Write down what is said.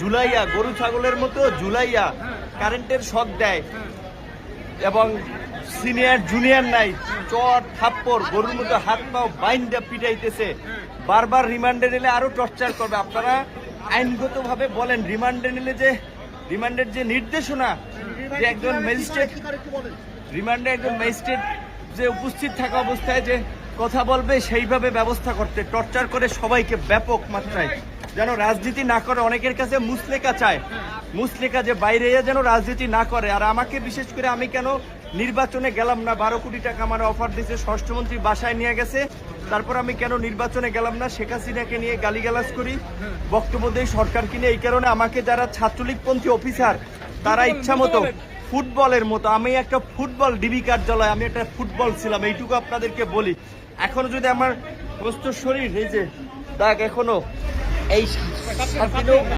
ঝুলাইয়া, গরু ছাগলের মতো ঝুলাইয়া কারেন্টের শক দেয় এবং সিনিয়র জুনিয়র নাই, চট থাপ্পড়, গরুর মতো হাত পাও বাইন্দা পিটাইতেছে। বারবার রিমান্ডে নিলে আরও টর্চার করবে। আপনারা আইনগতভাবে বলেন রিমান্ডে নিলে যে রিমান্ডের যে নির্দেশনা, যে একজন ম্যাজিস্ট্রেট রিমান্ডে একজন ম্যাজিস্ট্রেট যে উপস্থিত থাকা অবস্থায় যে কথা বলবে, সেইভাবে ব্যবস্থা করতে টর্চার করে সবাইকে ব্যাপক মাত্রায়। যেন রাজনীতি না করে অনেকের কাছে মুসলেকা চায়। মুসলেকা যে বাইরে যেন রাজনীতি না করে। আর আমাকে বিশেষ করে আমি কেন নির্বাচনে গেলাম না? বারো কোটি টাকা আমার অফার দিয়েছে, স্বরাষ্ট্রমন্ত্রী বাসায় নিয়ে গেছে। তারপর আমি কেন নির্বাচনে গেলাম না? শেখ হাসিনাকে নিয়ে গালিগালাজ করি। বক্তব্য দেই সরকারকে নিয়ে। এই কারণে আমাকে যারা ছাত্রলীগপন্থী অফিসার, তারা ইচ্ছা মতো ফুটবলের মতো, আমি একটা ফুটবল ডিবি কার্যালয়, আমি একটা ফুটবল ছিলাম, এইটুকু আপনাদেরকে বলি। এখনও যদি আমার সমস্ত শরীর, এই যে দাগ এখনও এই সাথীরও